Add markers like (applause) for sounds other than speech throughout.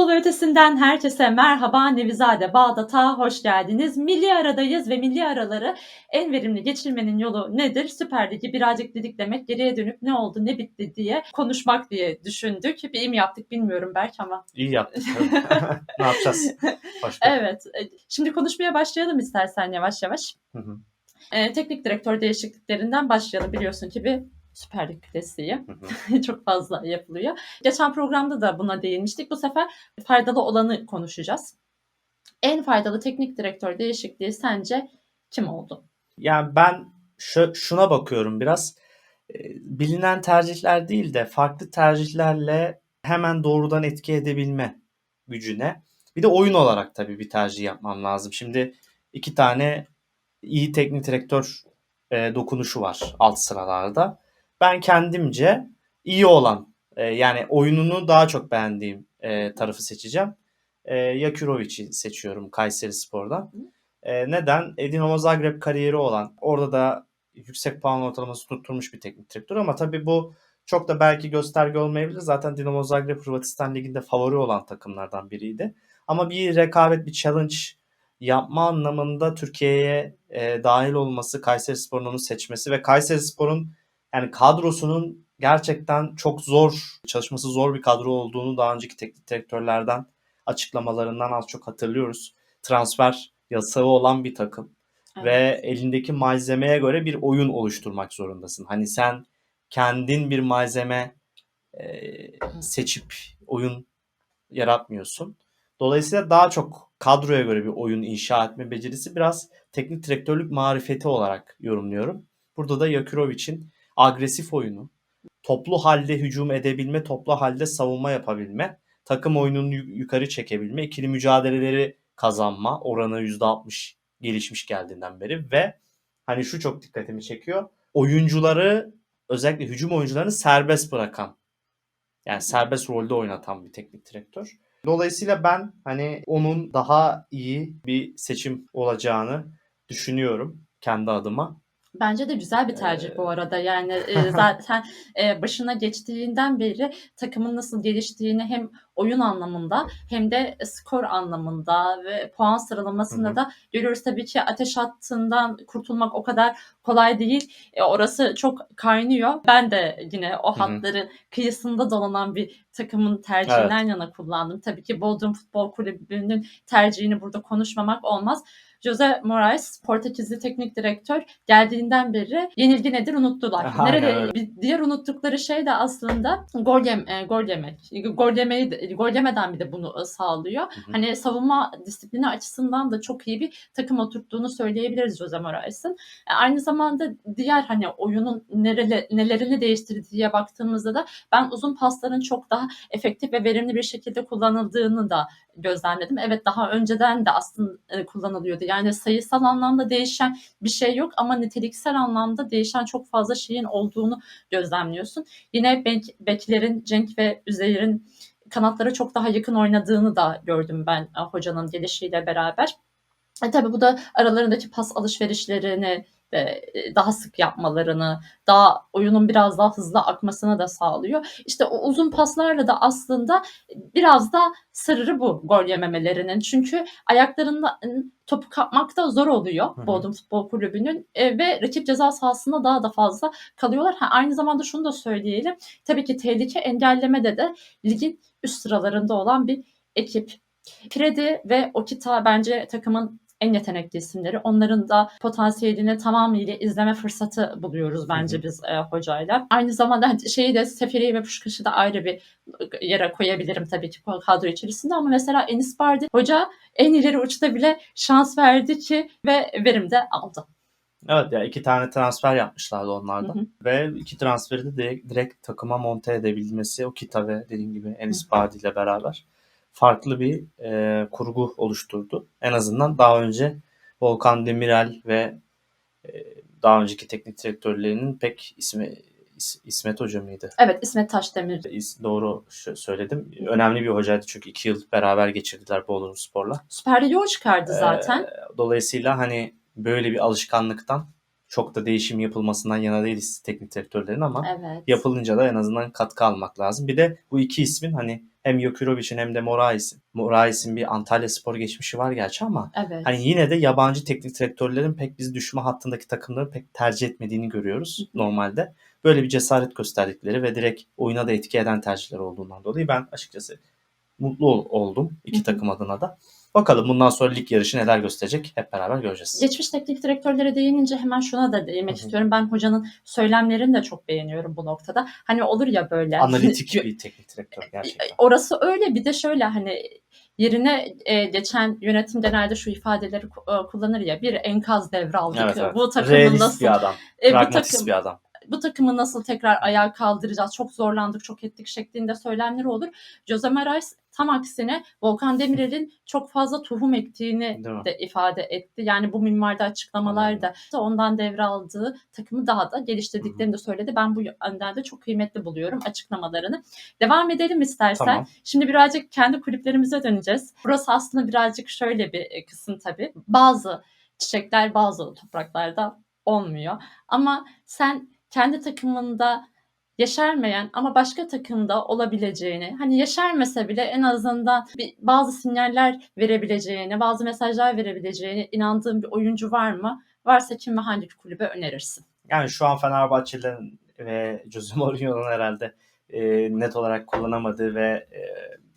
Futbol ve ötesinden herkese merhaba. Nevizade Bağdat'a hoş geldiniz. Milli aradayız ve milli araları en verimli geçirmenin yolu nedir? Süper Lig'i birazcık didiklemek, geriye dönüp ne oldu, ne bitti diye konuşmak diye düşündük. Bir iyi mi yaptık bilmiyorum belki ama. İyi yaptık. (laughs) ne yapacağız? Başka. Evet. e, Şimdi konuşmaya başlayalım istersen yavaş yavaş. Hı hı. Ee, teknik direktör değişikliklerinden başlayalım. Biliyorsun ki bir Süper Lig klasiği. (laughs) Çok fazla yapılıyor. Geçen programda da buna değinmiştik. Bu sefer faydalı olanı konuşacağız. En faydalı teknik direktör değişikliği sence kim oldu? Yani ben şu, şuna bakıyorum biraz. Ee, Bilinen tercihler değil de farklı tercihlerle hemen doğrudan etki edebilme gücüne. Bir de oyun olarak tabii bir tercih yapmam lazım. Şimdi iki tane iyi teknik direktör e, dokunuşu var alt sıralarda. Ben kendimce iyi olan e, yani oyununu daha çok beğendiğim e, tarafı seçeceğim. E, Yakurovic'i seçiyorum Kayseri Spor'dan. E, neden? Dinamo Zagreb kariyeri olan orada da yüksek puan ortalaması tutturmuş bir teknik direktör ama tabii bu çok da belki gösterge olmayabilir. Zaten Dinamo Zagreb Hırvatistan Ligi'nde favori olan takımlardan biriydi. Ama bir rekabet, bir challenge yapma anlamında Türkiye'ye e, dahil olması, Kayseri Spor'un onu seçmesi ve Kayseri Spor'un yani kadrosunun gerçekten çok zor, çalışması zor bir kadro olduğunu daha önceki teknik direktörlerden açıklamalarından az çok hatırlıyoruz. Transfer yasağı olan bir takım ve elindeki malzemeye göre bir oyun oluşturmak zorundasın. Hani sen kendin bir malzeme e, seçip oyun yaratmıyorsun. Dolayısıyla daha çok kadroya göre bir oyun inşa etme becerisi biraz teknik direktörlük marifeti olarak yorumluyorum. Burada da Yakurovic'in agresif oyunu, toplu halde hücum edebilme, toplu halde savunma yapabilme, takım oyununu yu- yukarı çekebilme, ikili mücadeleleri kazanma oranı %60 gelişmiş geldiğinden beri ve hani şu çok dikkatimi çekiyor. Oyuncuları özellikle hücum oyuncularını serbest bırakan yani serbest rolde oynatan bir teknik direktör. Dolayısıyla ben hani onun daha iyi bir seçim olacağını düşünüyorum kendi adıma. Bence de güzel bir tercih Ee, bu arada. Yani (laughs) e, zaten e, başına geçtiğinden beri takımın nasıl geliştiğini hem oyun anlamında hem de skor anlamında ve puan sıralamasında Hı hı. da görüyoruz. Tabii ki ateş hattından kurtulmak o kadar kolay değil. E, orası çok kaynıyor. Ben de yine o Hı hı. hatların kıyısında dolanan bir takımın tercihinden yana kullandım. Tabii ki Bodrum Futbol Kulübü'nün tercihini burada konuşmamak olmaz. Jose Moraes, Portekizli teknik direktör geldiğinden beri yenilgi nedir unuttular. Aynen Nerede öyle. bir diğer unuttukları şey de aslında gol, yem, e, gol yemek. Gol, yemeyi, de- gol yemeden bir de bunu e, sağlıyor. Hı hı. Hani savunma disiplini açısından da çok iyi bir takım oturttuğunu söyleyebiliriz Jose Moraes'in. E, Aynı zamanda diğer hani oyunun nereli, nelerini değiştirdiğine baktığımızda da ben uzun pasların çok daha efektif ve verimli bir şekilde kullanıldığını da gözlemledim. Evet daha önceden de aslında e, kullanılıyordu. Yani sayısal anlamda değişen bir şey yok ama niteliksel anlamda değişen çok fazla şeyin olduğunu gözlemliyorsun. Yine bek, beklerin Cenk ve Üzeyir'in kanatlara çok daha yakın oynadığını da gördüm ben e, hocanın gelişiyle beraber. E tabii bu da aralarındaki pas alışverişlerini e, daha sık yapmalarını, daha oyunun biraz daha hızlı akmasını da sağlıyor. İşte o uzun paslarla da aslında biraz da sırrı bu gol yememelerinin. Çünkü ayaklarında topu kapmak da zor oluyor Hı hı. Bodrum Futbol Kulübü'nün e, ve rakip ceza sahasında daha da fazla kalıyorlar. Ha, aynı zamanda şunu da söyleyelim. Tabii ki tehlike engellemede de ligin üst sıralarında olan bir ekip. Freddy ve Okita bence takımın en yetenekli isimleri. Onların da potansiyelini tamamıyla izleme fırsatı buluyoruz bence Hı hı. biz e, hocayla. Aynı zamanda şeyi de Seferi ve Puşkaş'ı da ayrı bir yere koyabilirim tabii ki kadro içerisinde ama mesela Enis Bardi hoca en ileri uçta bile şans verdi ki ve verim de aldı. Evet ya iki tane transfer yapmışlardı Hı onlardan. hı. Ve iki transferi de direkt, direkt takıma monte edebilmesi o Kita ve dediğim gibi Enis Bardi ile beraber farklı bir e, kurgu oluşturdu. En azından daha önce Volkan Demirel ve e, daha önceki teknik direktörlerinin pek ismi İs- İsmet Hoca mıydı? Evet İsmet Taşdemir İs- Doğru söyledim. Önemli bir hocaydı çünkü iki yıl beraber geçirdiler Bodrum Spor'la. Süper Lig'e o çıkardı zaten. Ee, dolayısıyla hani böyle bir alışkanlıktan çok da değişim yapılmasından yana değiliz teknik direktörlerin ama Evet. yapılınca da en azından katkı almak lazım. Bir de bu iki ismin hani hem Jokirovic'in hem de Morais'in. Morais'in bir Antalya Spor geçmişi var gerçi ama Evet. hani yine de yabancı teknik direktörlerin pek bizi düşme hattındaki takımları pek tercih etmediğini görüyoruz Hı normalde. Böyle bir cesaret gösterdikleri ve direkt oyuna da etki eden tercihler olduğundan dolayı ben açıkçası mutlu ol- oldum iki hı. takım adına da. Bakalım bundan sonra lig yarışı neler gösterecek hep beraber göreceğiz. Geçmiş teknik direktörlere değinince hemen şuna da değinmek Hı hı. istiyorum. Ben hocanın söylemlerini de çok beğeniyorum bu noktada. Hani olur ya böyle. Analitik bir teknik direktör (laughs) gerçekten. Orası öyle bir de şöyle hani yerine e, geçen yönetim genelde şu ifadeleri e, kullanır ya bir enkaz devraldık. Evet, evet. Bu takımı Realist nasıl bir adam. e, Pragmatist takım bir adam. Bu takımı nasıl tekrar ayağa kaldıracağız? Çok zorlandık, çok ettik şeklinde söylemleri olur. Jose Marais tam aksine Volkan Demirel'in çok fazla tohum ektiğini de ifade etti. Yani bu minvalde açıklamalarda ondan devraldığı takımı daha da geliştirdiklerini de söyledi. Ben bu yönden de çok kıymetli buluyorum açıklamalarını. Devam edelim istersen. Tamam. Şimdi birazcık kendi kulüplerimize döneceğiz. Burası aslında birazcık şöyle bir e, kısım tabii. Bazı çiçekler bazı topraklarda olmuyor. Ama sen kendi takımında yeşermeyen ama başka takımda olabileceğini, hani yeşermese bile en azından bir, bazı sinyaller verebileceğini, bazı mesajlar verebileceğini inandığın bir oyuncu var mı? Varsa kim ve hangi kulübe önerirsin? Yani şu an Fenerbahçelilerin ve Jose Mourinho'nun herhalde e, net olarak kullanamadığı ve e,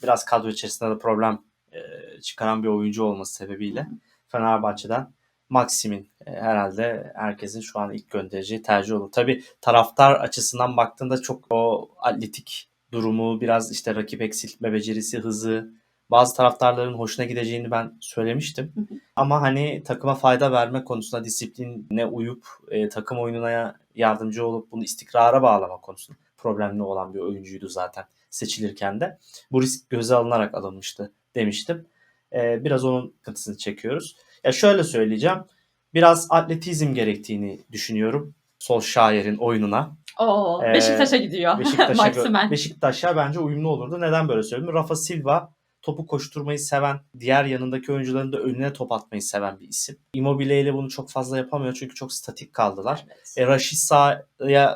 biraz kadro içerisinde de problem e, çıkaran bir oyuncu olması sebebiyle Fenerbahçe'den Maxim'in e, herhalde herkesin şu an ilk göndereceği tercih olur. Tabii taraftar açısından baktığında çok o atletik durumu, biraz işte rakip eksiltme becerisi, hızı bazı taraftarların hoşuna gideceğini ben söylemiştim. Hı hı. Ama hani takıma fayda verme konusunda disipline uyup e, takım oyununa yardımcı olup bunu istikrara bağlama konusunda problemli olan bir oyuncuydu zaten seçilirken de. Bu risk göze alınarak alınmıştı demiştim. E, biraz onun sıkıntısını çekiyoruz. Ya şöyle söyleyeceğim. Biraz atletizm gerektiğini düşünüyorum. Solskjaer'in oyununa. Oo, Ee, Beşiktaş'a gidiyor. Beşiktaş'a, (laughs) Beşiktaş'a bence uyumlu olurdu. Neden böyle söylüyorum? Rafa Silva topu koşturmayı seven, diğer yanındaki oyuncuların da önüne top atmayı seven bir isim. Immobile ile bunu çok fazla yapamıyor çünkü çok statik kaldılar. Evet. E, Rashica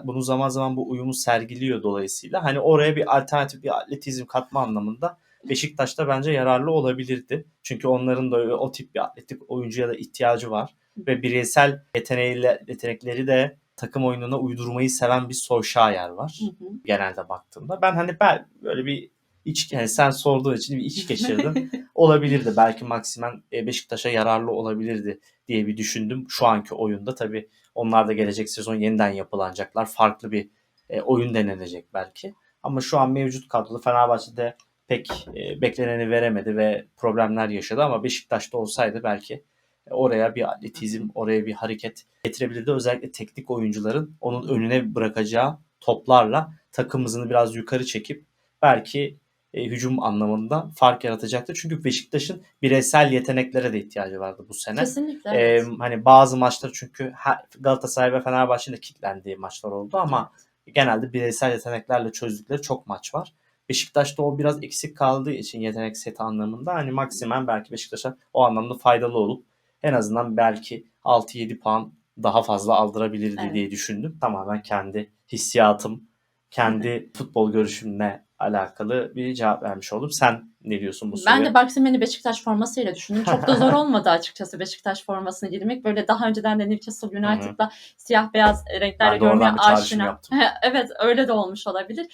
bunu zaman zaman bu uyumu sergiliyor dolayısıyla. Hani oraya bir alternatif bir atletizm katma anlamında Beşiktaş'ta bence yararlı olabilirdi. Çünkü onların da o tip bir atletik oyuncuya da ihtiyacı var. Ve bireysel yeteneğiyle, yetenekleri de takım oyununa uydurmayı seven bir Solskjaer var Hı hı. genelde baktığımda. Ben hani ben böyle bir iç yani sen sorduğun için bir iç geçirdim. (laughs) olabilirdi. Belki Maximen e, Beşiktaş'a yararlı olabilirdi diye bir düşündüm. Şu anki oyunda tabii onlar da gelecek sezon yeniden yapılanacaklar. Farklı bir e, oyun denenecek belki. Ama şu an mevcut kadroda Fenerbahçe'de pek e, bekleneni veremedi ve problemler yaşadı ama Beşiktaş'ta olsaydı belki e, oraya bir atletizm, oraya bir hareket getirebilirdi. Özellikle teknik oyuncuların onun önüne bırakacağı toplarla takım hızını biraz yukarı çekip belki e, hücum anlamında fark yaratacaktı. Çünkü Beşiktaş'ın bireysel yeteneklere de ihtiyacı vardı bu sene. Kesinlikle. Ee, evet. hani bazı maçlar çünkü Galatasaray ve Fenerbahçe'nin de kilitlendiği maçlar oldu ama genelde bireysel yeteneklerle çözdükleri çok maç var. Beşiktaş'ta o biraz eksik kaldığı için yetenek seti anlamında hani maksimen belki Beşiktaş'a o anlamda faydalı olup en azından belki 6-7 puan daha fazla aldırabilirdi Evet. diye düşündüm. Tamamen kendi hissiyatım, kendi futbol görüşümle alakalı bir cevap vermiş oldum. Sen ne diyorsun bu soruya? Ben de Baksimen'i Beşiktaş formasıyla düşündüm. Çok da zor (laughs) olmadı açıkçası Beşiktaş formasını giymek. Böyle daha önceden de Newcastle United'da siyah beyaz renklerle görmeye aşina. (laughs) evet öyle de olmuş olabilir.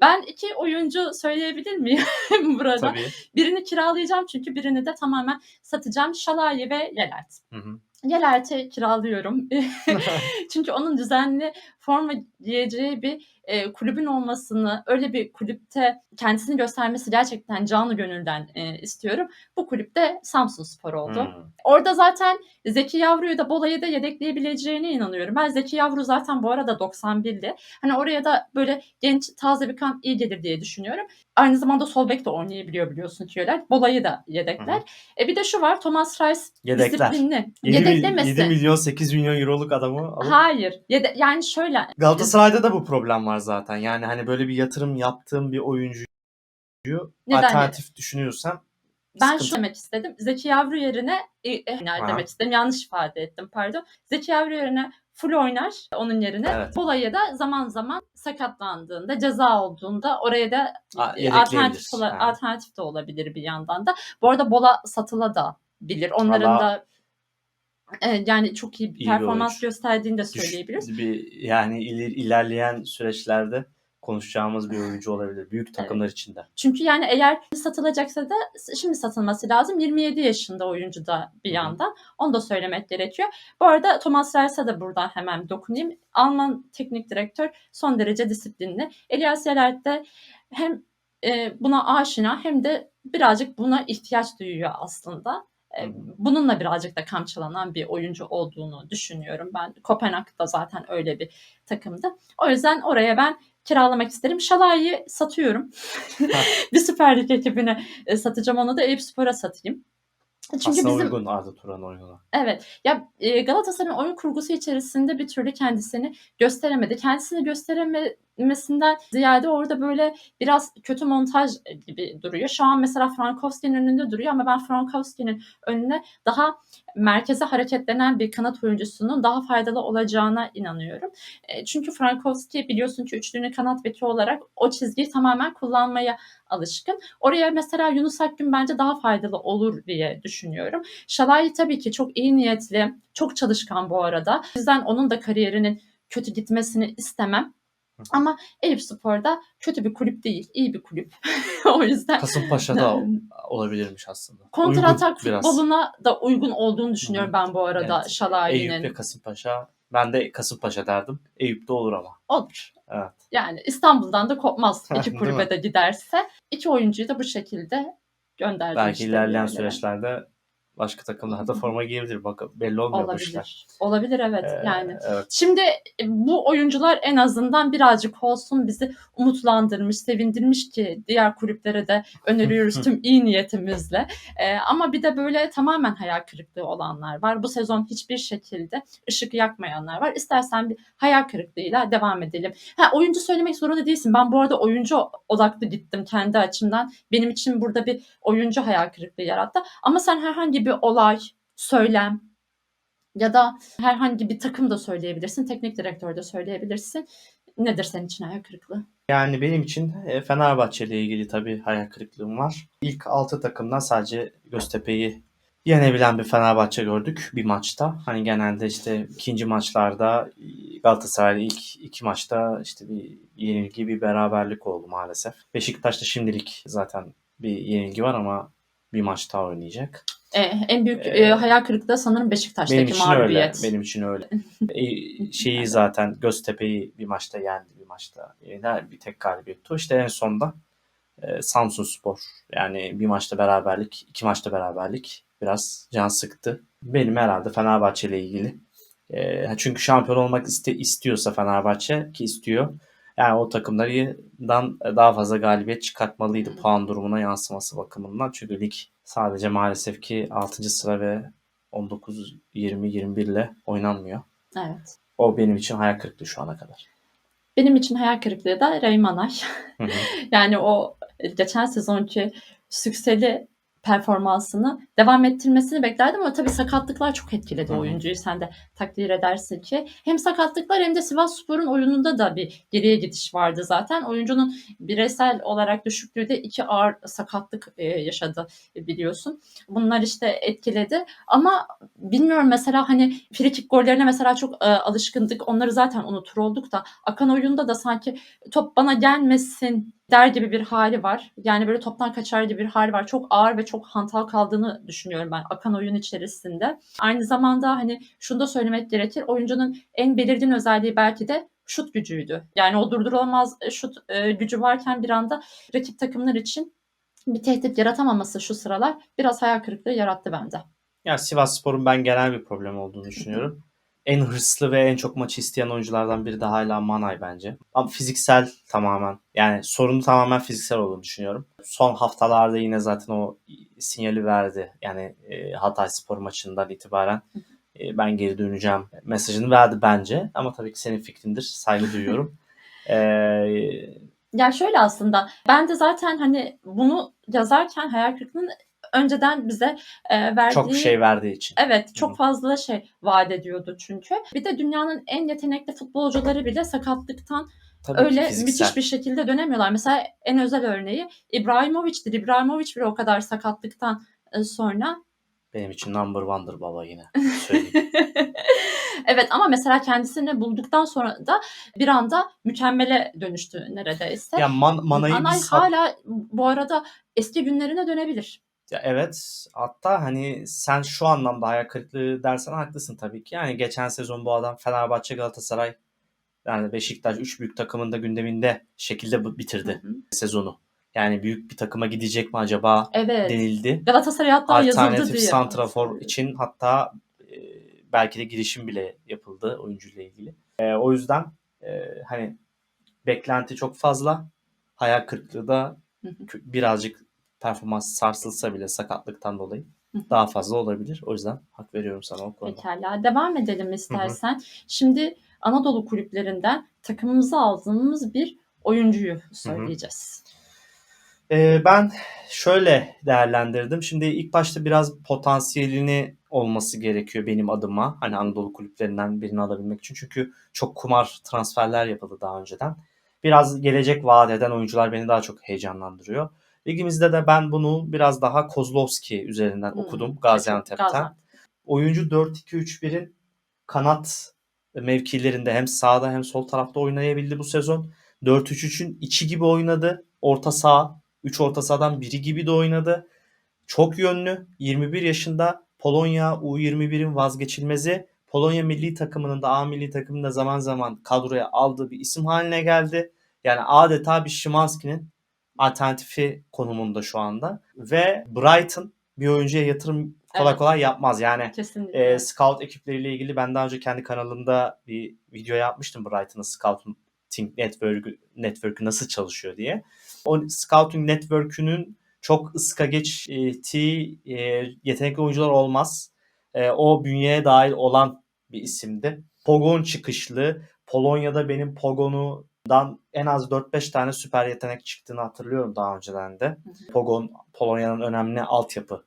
Ben iki oyuncu söyleyebilir miyim (laughs) burada? Tabii. Birini kiralayacağım çünkü birini de tamamen satacağım. Şalayi ve Yelert. Hı hı. Yelert'i kiralıyorum. (laughs) (laughs) Çünkü onun düzenli forma giyeceği bir e, kulübün olmasını, öyle bir kulüpte kendisini göstermesi gerçekten canı gönülden e, istiyorum. Bu kulüpte Samsun Spor oldu. Hı. Orada zaten Zeki Yavru'yu da Bola'yı da yedekleyebileceğine inanıyorum. Ben Zeki Yavru zaten bu arada 91'li. Hani oraya da böyle genç taze bir kan iyi gelir diye düşünüyorum. Aynı zamanda sol bek de oynayabiliyor biliyorsun ki Yelert. Bola'yı da yedekler. E bir de şu var Thomas Reis Yedekler. disiplinli. 7, mil- Yedeklemesi. 7 milyon 8 milyon euroluk adamı alıp Hayır. Yede- yani şöyle Galatasaray'da da bu problem var zaten. Yani hani böyle bir yatırım yaptığım bir oyuncuyu Neden alternatif düşünüyorsan Ben Sıkıntı- şu demek istedim. Zeki Yavru yerine e, e, yani Aha. demek istedim. Yanlış ifade ettim pardon. Zeki Yavru yerine full oynar onun yerine. Evet. Bola'ya da zaman zaman sakatlandığında, ceza olduğunda oraya da A- e, alternatif, alternatif de olabilir bir yandan da. Bu arada Bola satıla da bilir. Onların Valla- da yani çok iyi bir İyi bir performans oyuncu. gösterdiğini de Düş- söyleyebiliriz. Bir, yani iler, ilerleyen süreçlerde konuşacağımız bir oyuncu olabilir. Büyük takımlar içinde. Çünkü yani eğer satılacaksa da şimdi satılması lazım. 27 yaşında oyuncu da bir Hı hı. yandan. Onu da söylemek gerekiyor. Bu arada Thomas Reis'e de buradan hemen dokunayım. Alman teknik direktör son derece disiplinli. Elias Yelert de hem e, buna aşina hem de birazcık buna ihtiyaç duyuyor aslında. Bununla birazcık da kamçılanan bir oyuncu olduğunu düşünüyorum ben. Kopenhag da zaten öyle bir takımdı. O yüzden oraya ben kiralamak isterim. Şalay'ı satıyorum. (laughs) bir Süper Lig ekibine e, satacağım onu da Eyüp Spor'a satayım. Çünkü Aslında bizim uygun Arda Turan oyununa. Evet. Ya e, Galatasaray'ın oyun kurgusu içerisinde bir türlü kendisini gösteremedi. Kendisini gösterememesinden ziyade orada böyle biraz kötü montaj gibi duruyor. Şu an mesela Frankowski'nin önünde duruyor ama ben Frankowski'nin önüne daha merkeze hareketlenen bir kanat oyuncusunun daha faydalı olacağına inanıyorum. E, çünkü Frankowski biliyorsun ki üçlünün kanat beki olarak o çizgiyi tamamen kullanmaya alışkın. Oraya mesela Yunus Akgün bence daha faydalı olur diye düşünüyorum. Şalay tabii ki çok iyi niyetli, çok çalışkan bu arada. O yüzden onun da kariyerinin kötü gitmesini istemem. Ama Eyüp Spor'da kötü bir kulüp değil, iyi bir kulüp. (laughs) o yüzden Kasımpaşa'da (laughs) olabilirmiş aslında. kontratak Uygun biraz. futboluna da uygun olduğunu düşünüyorum ben bu arada Evet. Şalay'ın. Eyüp ve Kasımpaşa. Ben de Kasımpaşa derdim. Eyüp'te olur ama. Olur. Evet. Yani İstanbul'dan da kopmaz (laughs) iki kulübe de giderse. İki oyuncuyu da bu şekilde gönderdim. Belki işte ilerleyen yerlere. süreçlerde başka takımlarda forma giyebilir. Bak belli olmuyor bu işler. Olabilir. Olabilir evet Ee, yani. Evet. Şimdi e, bu oyuncular en azından birazcık olsun bizi umutlandırmış, sevindirmiş ki diğer kulüplere de öneriyoruz (laughs) tüm iyi niyetimizle. Ee, ama bir de böyle tamamen hayal kırıklığı olanlar var. Bu sezon hiçbir şekilde ışık yakmayanlar var. İstersen bir hayal kırıklığıyla devam edelim. Ha, oyuncu söylemek zorunda değilsin. Ben bu arada oyuncu odaklı gittim kendi açımdan. Benim için burada bir oyuncu hayal kırıklığı yarattı. Ama sen herhangi bir olay, söylem, ya da herhangi bir takım da söyleyebilirsin, teknik direktör de söyleyebilirsin. Nedir senin için hayal kırıklığı? Yani benim için e, Fenerbahçe ile ilgili tabii hayal kırıklığım var. İlk 6 takımdan sadece Göztepe'yi yenebilen bir Fenerbahçe gördük bir maçta. Hani genelde işte ikinci maçlarda Galatasaray ilk iki maçta işte bir yenilgi bir beraberlik oldu maalesef. Beşiktaş'ta şimdilik zaten bir yenilgi var ama bir maç daha oynayacak. Ee, en büyük Ee, e, hayal kırıklığı sanırım Beşiktaş'taki Benim için öyle. mağlubiyet. Benim için öyle. (laughs) E, şeyi zaten Göztepe'yi bir maçta yendi bir maçta. Yani bir tek galibiyet. o. İşte en sonda e, Samsun Spor. Yani bir maçta beraberlik, iki maçta beraberlik biraz can sıktı. Benim herhalde Fenerbahçe ile ilgili. E, çünkü şampiyon olmak iste, istiyorsa Fenerbahçe ki istiyor. Yani o takımlardan daha fazla galibiyet çıkartmalıydı puan durumuna yansıması bakımından. Çünkü lig sadece maalesef ki 6. sıra ve 19, 20, 21 ile oynanmıyor. Evet. O benim için hayal kırıklığı şu ana kadar. Benim için hayal kırıklığı da Reymanay. Hı hı. (laughs) yani o geçen sezonki sükseli performansını devam ettirmesini beklerdim ama tabii sakatlıklar çok etkiledi Hı hı. oyuncuyu. Sen de takdir edersin ki. Hem sakatlıklar hem de Sivasspor'un oyununda da bir geriye gidiş vardı zaten. Oyuncunun bireysel olarak düşüklüğü de iki ağır sakatlık e, yaşadı e, biliyorsun. Bunlar işte etkiledi ama bilmiyorum mesela hani frikik gollerine mesela çok e, alışkındık. Onları zaten unutur olduk da akan oyunda da sanki top bana gelmesin der gibi bir hali var. Yani böyle toptan kaçar gibi bir hali var. Çok ağır ve çok hantal kaldığını düşünüyorum ben akan oyun içerisinde. Aynı zamanda hani şunu da söylemek gerekir. Oyuncunun en belirgin özelliği belki de şut gücüydü. Yani o durdurulamaz şut e, gücü varken bir anda rakip takımlar için bir tehdit yaratamaması şu sıralar biraz hayal kırıklığı yarattı bende. Yani Sivas Spor'un ben genel bir problem olduğunu düşünüyorum. En hırslı ve en çok maçı isteyen oyunculardan biri de hala Manay bence. Ama fiziksel tamamen. Yani sorunu tamamen fiziksel olduğunu düşünüyorum. Son haftalarda yine zaten o sinyali verdi. Yani e, Hatay Spor maçından itibaren e, ben geri döneceğim mesajını verdi bence. Ama tabii ki senin fikrindir. Saygı duyuyorum. (laughs) E, Ya şöyle aslında ben de zaten hani bunu yazarken hayal kırıklığının önceden bize e, verdiği Çok şey verdiği için. Evet, çok fazla şey vaat ediyordu çünkü. Bir de dünyanın en yetenekli futbolcuları bile sakatlıktan Tabii öyle fiziksel. müthiş bir şekilde dönemiyorlar. Mesela en özel örneği İbrahimovic'tir. İbrahimovic bile o kadar sakatlıktan e, sonra Benim için number one'dır baba yine. (laughs) Evet ama mesela kendisini bulduktan sonra da bir anda mükemmele dönüştü neredeyse. ya man, manayı Anay hat- hala bu arada eski günlerine dönebilir. Ya evet hatta hani sen şu anlamda hayal kırıklığı dersen haklısın tabii ki. Yani geçen sezon bu adam Fenerbahçe Galatasaray yani Beşiktaş 3 büyük takımın da gündeminde şekilde bitirdi Hı hı. sezonu. Yani büyük bir takıma gidecek mi acaba Evet. denildi. Galatasaray hatta yazıldı Alternatif diye. santrafor için hatta e, belki de girişim bile yapıldı oyuncuyla ilgili. E, o yüzden e, hani beklenti çok fazla. Hayal kırıklığı da Hı hı. birazcık performans sarsılsa bile sakatlıktan dolayı daha fazla olabilir. O yüzden hak veriyorum sana o konuda. Pekala. Devam edelim istersen. Şimdi Anadolu kulüplerinden takımımıza aldığımız bir oyuncuyu söyleyeceğiz. Ee, ben şöyle değerlendirdim. Şimdi ilk başta biraz potansiyelini olması gerekiyor benim adıma. Hani Anadolu kulüplerinden birini alabilmek için. Çünkü çok kumar transferler yapıldı daha önceden. Biraz gelecek vaat eden oyuncular beni daha çok heyecanlandırıyor. Ligimizde de ben bunu biraz daha Kozlovski üzerinden Hmm, okudum Gaziantep'ten. Gaziantep. Oyuncu 4-2-3-1'in kanat mevkilerinde hem sağda hem sol tarafta oynayabildi bu sezon. 4-3-3'ün içi gibi oynadı. Orta saha, 3 orta sahadan biri gibi de oynadı. Çok yönlü. 21 yaşında Polonya U21'in vazgeçilmezi. Polonya milli takımının da A milli takımının da zaman zaman kadroya aldığı bir isim haline geldi. Yani adeta bir Szymanski'nin alternatifi konumunda şu anda. Ve Brighton bir oyuncuya yatırım kolay Evet. kolay yapmaz. Yani Kesinlikle. e, scout ekipleriyle ilgili ben daha önce kendi kanalımda bir video yapmıştım Brighton'ın scouting network'ü network'ü nasıl çalışıyor diye. O scouting network'ünün çok ıska geçtiği e, yetenekli oyuncular olmaz. E, o bünyeye dahil olan bir isimdi. Pogon çıkışlı. Polonya'da benim Pogon'dan en az 4-5 tane süper yetenek çıktığını hatırlıyorum daha önceden de. Hı hı. Pogon Polonya'nın önemli altyapı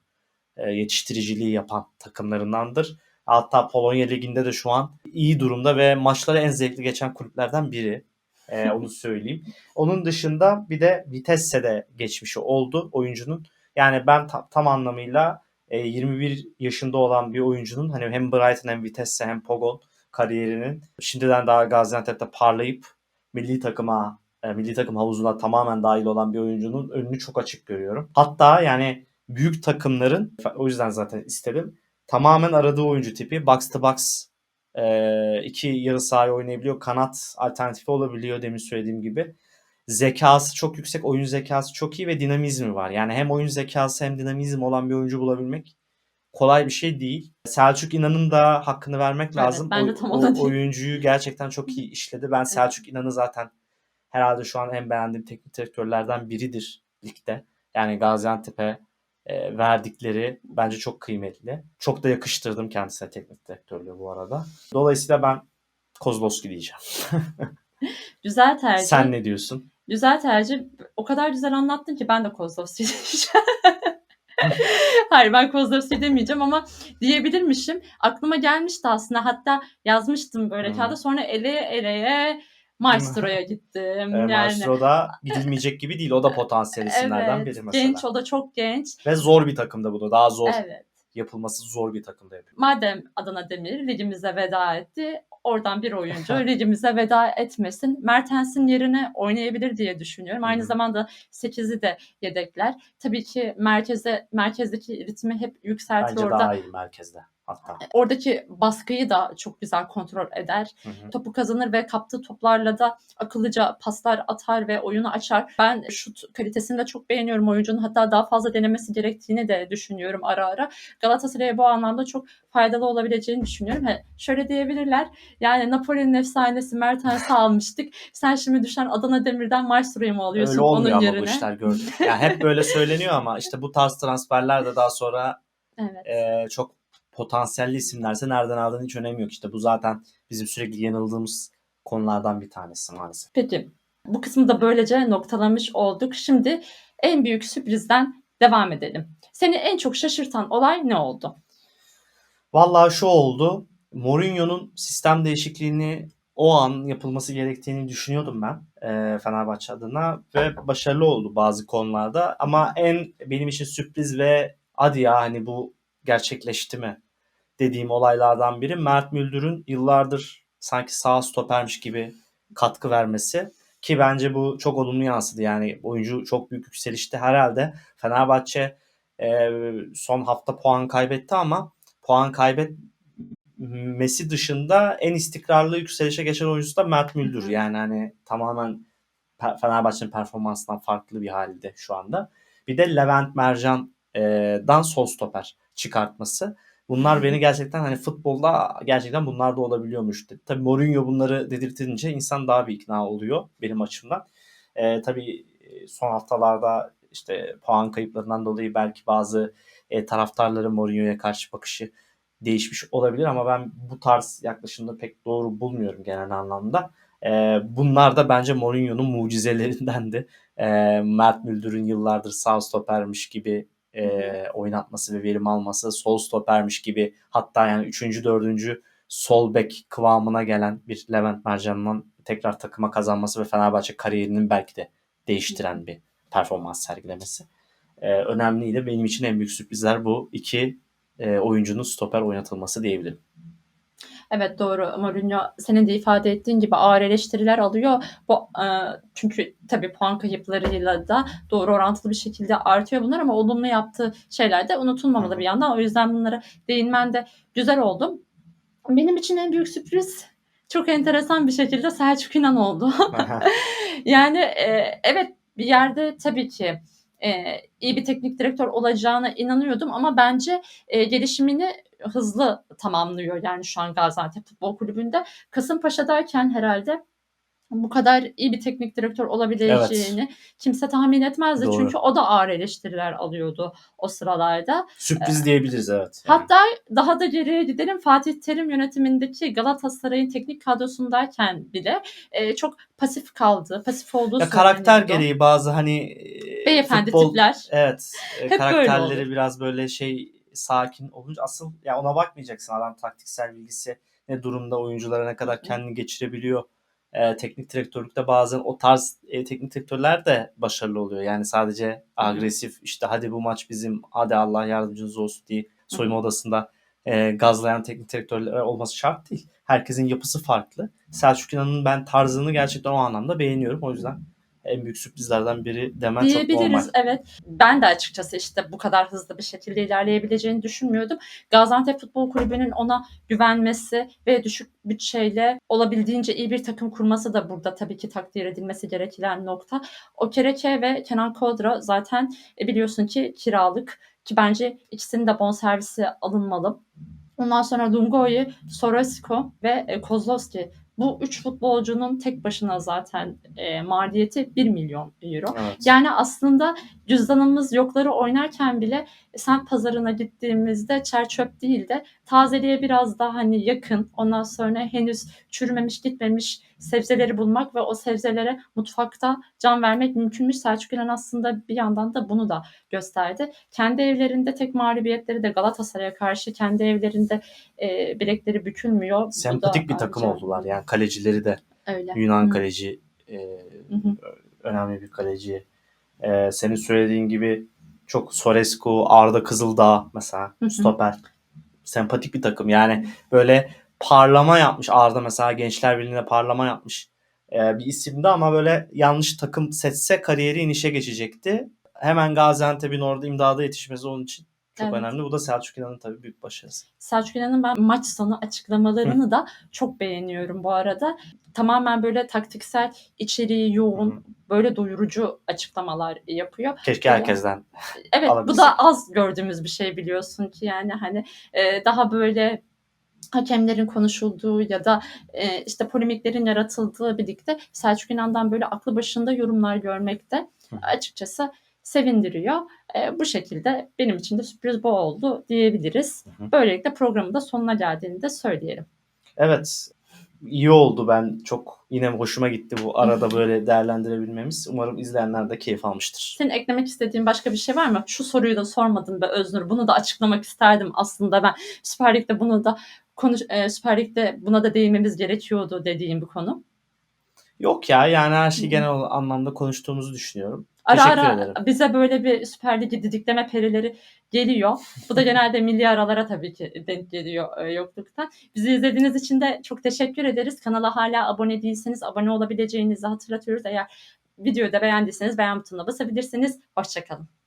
e, yetiştiriciliği yapan takımlarındandır. Hatta Polonya Ligi'nde de şu an iyi durumda ve maçları en zevkli geçen kulüplerden biri. E, (laughs) onu söyleyeyim. Onun dışında bir de Vitesse'de geçmişi oldu oyuncunun. Yani ben ta- tam anlamıyla e, 21 yaşında olan bir oyuncunun hani hem Brighton hem Vitesse hem Pogon kariyerinin şimdiden daha Gaziantep'te parlayıp milli takıma e, milli takım havuzuna tamamen dahil olan bir oyuncunun önünü çok açık görüyorum. Hatta yani büyük takımların o yüzden zaten istedim. Tamamen aradığı oyuncu tipi box to box e, iki yarı sahaya oynayabiliyor. Kanat alternatifi olabiliyor demin söylediğim gibi. Zekası çok yüksek, oyun zekası çok iyi ve dinamizmi var. Yani hem oyun zekası hem dinamizm olan bir oyuncu bulabilmek kolay bir şey değil. Selçuk İnan'ın da hakkını vermek Evet, lazım. ben de O- tam o- diyeyim. oyuncuyu gerçekten çok iyi işledi. Ben Selçuk İnan'ı zaten herhalde şu an en beğendiğim teknik direktörlerden biridir ligde. Yani Gaziantep'e e, verdikleri bence çok kıymetli. Çok da yakıştırdım kendisine teknik direktörlüğü bu arada. Dolayısıyla ben Kozlowski diyeceğim. (laughs) Güzel tercih. Sen ne diyorsun? Güzel tercih. O kadar güzel anlattın ki ben de Kozlovski (laughs) diyeceğim. Hayır ben Kozlovski demeyeceğim ama diyebilirmişim. Aklıma gelmişti aslında. Hatta yazmıştım böyle Hı. kağıda. Sonra eleye eleye Maestro'ya (laughs) gittim. E, yani Maestro'da (laughs) gidilmeyecek gibi değil. O da potansiyel isimlerden evet, biri mesela. genç o da çok genç. Ve zor bir takımda bu da. Daha zor Evet. yapılması zor bir takımda yapıyor. Madem Adana Demir ligimize veda etti, oradan bir oyuncu (laughs) ligimize veda etmesin. Mertens'in yerine oynayabilir diye düşünüyorum. Aynı zamanda 8'i de yedekler. Tabii ki merkeze merkezdeki ritmi hep yükseltir Bence orada. daha iyi merkezde hatta. Oradaki baskıyı da çok güzel kontrol eder. Hı hı. Topu kazanır ve kaptığı toplarla da akıllıca paslar atar ve oyunu açar. Ben şut kalitesini de çok beğeniyorum oyuncunun. Hatta daha fazla denemesi gerektiğini de düşünüyorum ara ara. Galatasaray'a bu anlamda çok faydalı olabileceğini düşünüyorum. He, şöyle diyebilirler. Yani Napoli'nin efsanesi Mertens'i almıştık. Sen şimdi düşen Adana Demir'den Maestro'yu mu alıyorsun Öyle olmuyor onun ama yerine? bu işler gördük. Yani hep böyle (laughs) söyleniyor ama işte bu tarz transferler de daha sonra Evet. e, çok potansiyelli isimlerse nereden aldığın hiç önemi yok. İşte bu zaten bizim sürekli yanıldığımız konulardan bir tanesi maalesef. Peki bu kısmı da böylece noktalamış olduk. Şimdi en büyük sürprizden devam edelim. Seni en çok şaşırtan olay ne oldu? Vallahi şu oldu. Mourinho'nun sistem değişikliğini o an yapılması gerektiğini düşünüyordum ben e, Fenerbahçe adına ve başarılı oldu bazı konularda. Ama en benim için sürpriz ve hadi ya hani bu gerçekleşti mi dediğim olaylardan biri Mert Müldür'ün yıllardır sanki sağ stopermiş gibi katkı vermesi ki bence bu çok olumlu yansıdı. Yani oyuncu çok büyük yükselişti. Herhalde Fenerbahçe e, son hafta puan kaybetti ama puan kaybetmesi dışında en istikrarlı yükselişe geçen oyuncusu da Mert Müldür. Yani hani tamamen Fenerbahçe'nin performansından farklı bir halde şu anda. Bir de Levent Mercan'dan sol stoper çıkartması. Bunlar beni gerçekten hani futbolda gerçekten bunlar da olabiliyormuş. Tabii Mourinho bunları dedirtince insan daha bir ikna oluyor benim açımdan. Ee, tabii e, son haftalarda işte puan kayıplarından dolayı belki bazı e, taraftarların Mourinho'ya karşı bakışı değişmiş olabilir ama ben bu tarz yaklaşımda pek doğru bulmuyorum genel anlamda. E, bunlar da bence Mourinho'nun mucizelerindendi. E, Mert Müldür'ün yıllardır sağ stopermiş gibi e, oynatması ve verim alması, sol stopermiş gibi hatta yani 3. 4. sol bek kıvamına gelen bir Levent Mercan'dan tekrar takıma kazanması ve Fenerbahçe kariyerinin belki de değiştiren bir performans sergilemesi e, önemliydi. Benim için en büyük sürprizler bu iki e, oyuncunun stoper oynatılması diyebilirim. Evet doğru. Mourinho senin de ifade ettiğin gibi ağır eleştiriler alıyor. Bu e, çünkü tabii puan kayıplarıyla da doğru orantılı bir şekilde artıyor bunlar ama olumlu yaptığı şeyler de unutulmamalı bir yandan. O yüzden bunlara değinmen de güzel oldu. Benim için en büyük sürpriz çok enteresan bir şekilde Selçuk İnan oldu. (laughs) yani e, evet bir yerde tabii ki e, iyi bir teknik direktör olacağına inanıyordum ama bence e, gelişimini hızlı tamamlıyor yani şu an Gaziantep Futbol Kulübü'nde. Kasımpaşa'dayken herhalde bu kadar iyi bir teknik direktör olabileceğini kimse tahmin etmezdi. Doğru. Çünkü o da ağır eleştiriler alıyordu o sıralarda. Sürpriz diyebiliriz evet. Yani. Hatta daha da geriye gidelim Fatih Terim yönetimindeki Galatasaray'ın teknik kadrosundayken bile e, çok pasif kaldı. Pasif olduğu ya karakter gereği bazı hani e, Beyefendi futbol tipler. evet e, Hep böyle karakterleri olur. biraz böyle şey sakin olunca asıl ya ona bakmayacaksın adam taktiksel bilgisi ne durumda oyunculara ne kadar kendini geçirebiliyor. E, teknik direktörlükte bazen o tarz e, teknik direktörler de başarılı oluyor. Yani sadece agresif işte hadi bu maç bizim hadi Allah yardımcınız olsun diye soyunma odasında e, gazlayan teknik direktörler olması şart değil. Herkesin yapısı farklı. Selçuk İnan'ın ben tarzını gerçekten o anlamda beğeniyorum. O yüzden en büyük sürprizlerden biri demen çok normal. diyebiliriz. Evet. Ben de açıkçası işte bu kadar hızlı bir şekilde ilerleyebileceğini düşünmüyordum. Gaziantep Futbol Kulübü'nün ona güvenmesi ve düşük bütçeyle olabildiğince iyi bir takım kurması da burada tabii ki takdir edilmesi gereken nokta. Okereke ve Kenan Kodra zaten e, biliyorsun ki kiralık ki bence ikisinin de bonservisi alınmalı. Ondan sonra Lungoyi, Sorosko ve e, Kozlowski. Bu üç futbolcunun tek başına zaten e, maliyeti 1 milyon euro. Evet. Yani aslında cüzdanımız yokları oynarken bile sen pazarına gittiğimizde çer çöp değil de tazeliğe biraz daha hani yakın ondan sonra henüz çürümemiş gitmemiş sebzeleri bulmak ve o sebzelere mutfakta can vermek mümkünmüş. Selçuk İnan aslında bir yandan da bunu da gösterdi. Kendi evlerinde tek mağlubiyetleri de Galatasaray'a karşı kendi evlerinde e, bilekleri bükülmüyor. Sempatik bir takım oldular. Yani kalecileri de Öyle. Yunan Hı. kaleci e, Hı önemli bir kaleci. E, senin söylediğin gibi çok Sorescu, Arda Kızıldağ mesela Hı hı. stoper. Sempatik bir takım. Yani böyle parlama yapmış. Arda mesela Gençler Birliği'nde parlama yapmış e, bir isimdi ama böyle yanlış takım seçse kariyeri inişe geçecekti. Hemen Gaziantep'in orada imdada yetişmesi onun için çok Evet. önemli. Bu da Selçuk İnan'ın tabii büyük başarısı. Selçuk İnan'ın ben maç sonu açıklamalarını da çok beğeniyorum bu arada. Tamamen böyle taktiksel, içeriği yoğun, Hı böyle doyurucu açıklamalar yapıyor. Keşke Evet. herkesten Evet bu da az gördüğümüz bir şey biliyorsun ki yani hani e, daha böyle hakemlerin konuşulduğu ya da e, işte polemiklerin yaratıldığı birlikte Selçuk İnan'dan böyle aklı başında yorumlar görmek de Hı. açıkçası sevindiriyor. E, bu şekilde benim için de sürpriz bu oldu diyebiliriz. Hı hı. Böylelikle programın da sonuna geldiğini de söyleyelim. Evet. iyi oldu. Ben çok yine hoşuma gitti bu arada (laughs) böyle değerlendirebilmemiz. Umarım izleyenler de keyif almıştır. Senin eklemek istediğin başka bir şey var mı? Şu soruyu da sormadın be Öznur. Bunu da açıklamak isterdim aslında ben. Süper Lig'de bunu da konuş e, Süper Lig'de buna da değinmemiz gerekiyordu dediğim bir konu. Yok ya yani her şeyi genel anlamda konuştuğumuzu düşünüyorum. Ara Teşekkür ara ederim. bize böyle bir Süper Lig'i didikleme perileri geliyor. Bu da genelde milli aralara tabii ki denk geliyor e, yokluktan. Bizi izlediğiniz için de çok teşekkür ederiz. Kanala hala abone değilseniz abone olabileceğinizi hatırlatıyoruz. Eğer videoyu da beğendiyseniz beğen butonuna basabilirsiniz. Hoşçakalın.